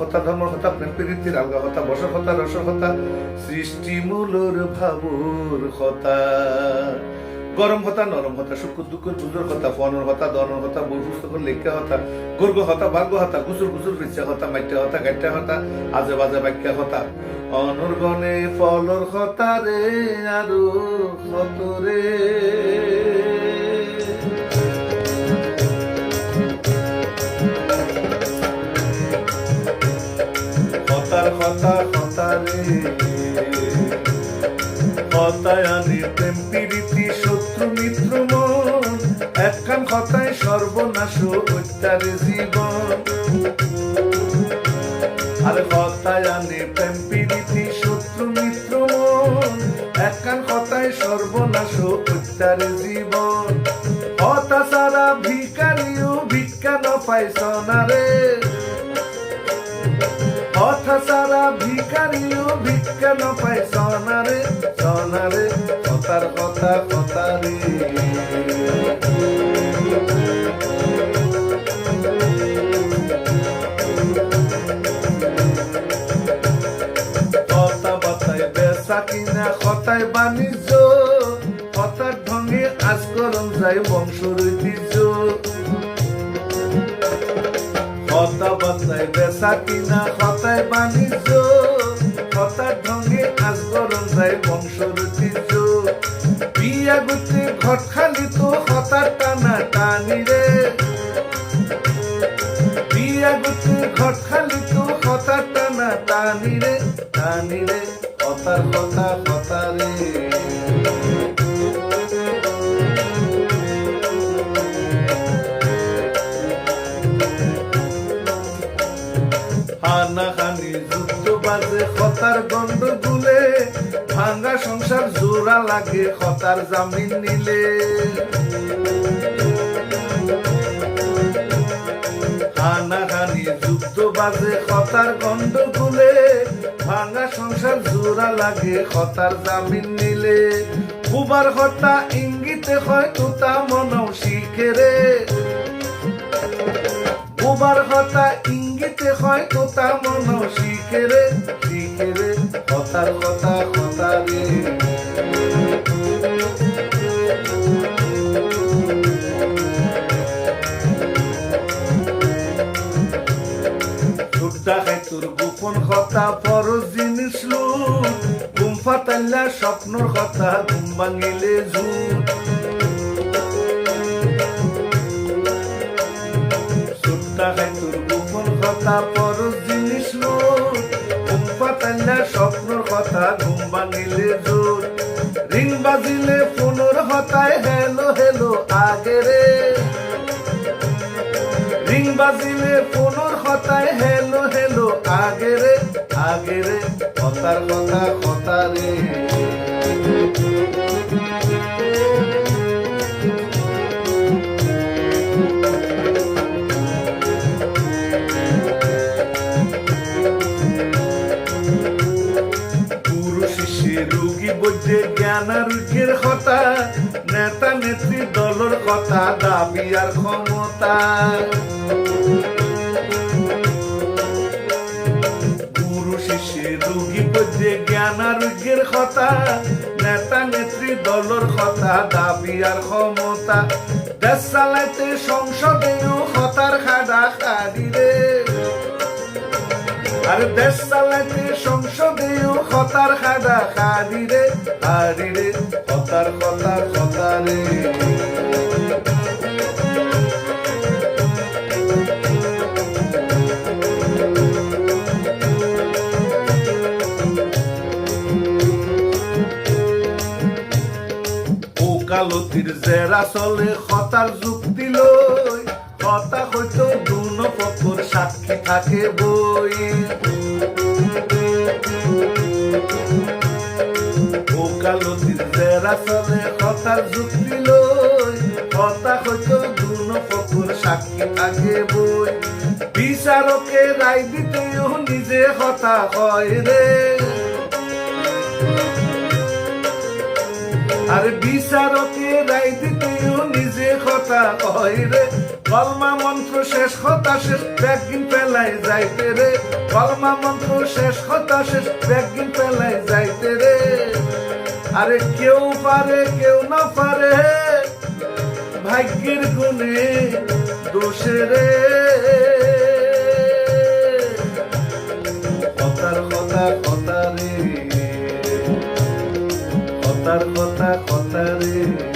কথা ধর্মর কথা, প্রেম প্রীতির আলগা কথা বসর কথা রসর কথা সৃষ্টি মূলর ভাবুর কথা। গরম হতা নরম হতা সুখ দুঃখ বুজুর হতা ফনর হতা দনর হতা বই পুস্তক লেখা হতা গর্গ হতা বার্গ হতা গুসুর গুসুর ফিচা হতা মাইটা হতা গাইটা হতা আজে বাজে বাক্যা হতা অনর্গণে ফলর হতা রে, আরও হত রে? রে আনি প্রেম প্রীতি, শত্রু মিত্র মন। একখান হতায় সর্বনাশ হত্যারে জীবন। আরে হতায় আনি প্রেম প্রীতি, শত্রু মিত্র মন। একখান হতায় সর্বনাশ হত্যারে জীবন। হতা সারা ভিকারিও ভিক্ষা ন পাইছ না রে কথা সারা ভিকারিও ভিক্ষা ন পায় সনারে সনারে কথার কথা কথা রে কথা বাতায় বেচা কিনা কথায় বাণিজ্য কথার ঢঙ্গে আজ করম যায় বংশর ঐতিহ্য কথা বার্তায় বেচা কিনা কথায় বাণিজ্য কথার ঢঙ্গে আজ গরম যায় বংশর ঐতিহ্য বিয়া গুতে ঘট খালি তো হতার টানা টানি রে। বিয়া গুতে ঘট খালি তো হতার টানা টানি রে টানি রে। কথার কথা কথা হানাহানি যুদ্ধ বাজে, হতার গন্ড গুলে। ভাঙ্গা সংসার জোড়া লাগে, হতার জামিন নিলে। হানাহানি যুদ্ধ বাজে গন্ড গুলে। ভাঙ্গা সংসার জোড়া লাগে, হতার জামিন নিলে। খুবার হতা ইঙ্গিতে হয়, তুতা মনও শিখে রে। বোবার কথা ইঙ্গিতে হয় তোতা মন শিখে রে শিখে রে কথার কথা কথা রে। গোপন কথা ফরজ জিনিস লুট। ঘুম ফাতাল্লা স্বপ্নর কথা, ঘুম ভাঙিলে কথা পরশ জিনিস লোট ঘুম পাতাল্লা স্বপ্নর কথা ঘুম ভাঙিলে জোর। রিং বাজিলে ফোনর হতায় হেলো হেলো আগে রে। রিং বাজিলে ফোনর হতায় হেলো হেলো আগে রে আগে রে। কথার কথা কথা রে। রুখের কথা, নেতা নেত্রী দলের কথা দাবি আর ক্ষমতা। গুরু শিষ্যে রোগী বৈদ্যে জ্ঞান কথা, নেতা নেত্রী দলের কথা দাবি আর ক্ষমতা। চালাইতে সংসদেও হতার খাডা খাড়ি আর দেশ সংসদেও হতার রে। হাড়ি রে হতার কথা কথা রে। ওকালতির জেরা চলে হতার যুক্তি লই, হতা হয়তো দুন পক্ষর সাক্ষী থাকে বই। চলে হতার যুক্তি লই হতা হয়তো দুন পক্ষর সাক্ষী থাকে বই। বিচারকে রায় দিতেও নিজে হতা হয় রে। আরে বিচারকে রায় দিতেও নিজে কথা কয় রে। কলমা মন্ত্র শেষ কথা শেষ, ব্যাগিন পেলাই যাইতে রে। কলমা মন্ত্র শেষ কথা শেষ, ব্যাগিন পেলাই যাইতে রে। আরে কেউ পারে, কেউ না পারে, ভাগ্যের গুণে দোষের কথার কথা কথা রে। কথার কথা কথা রে।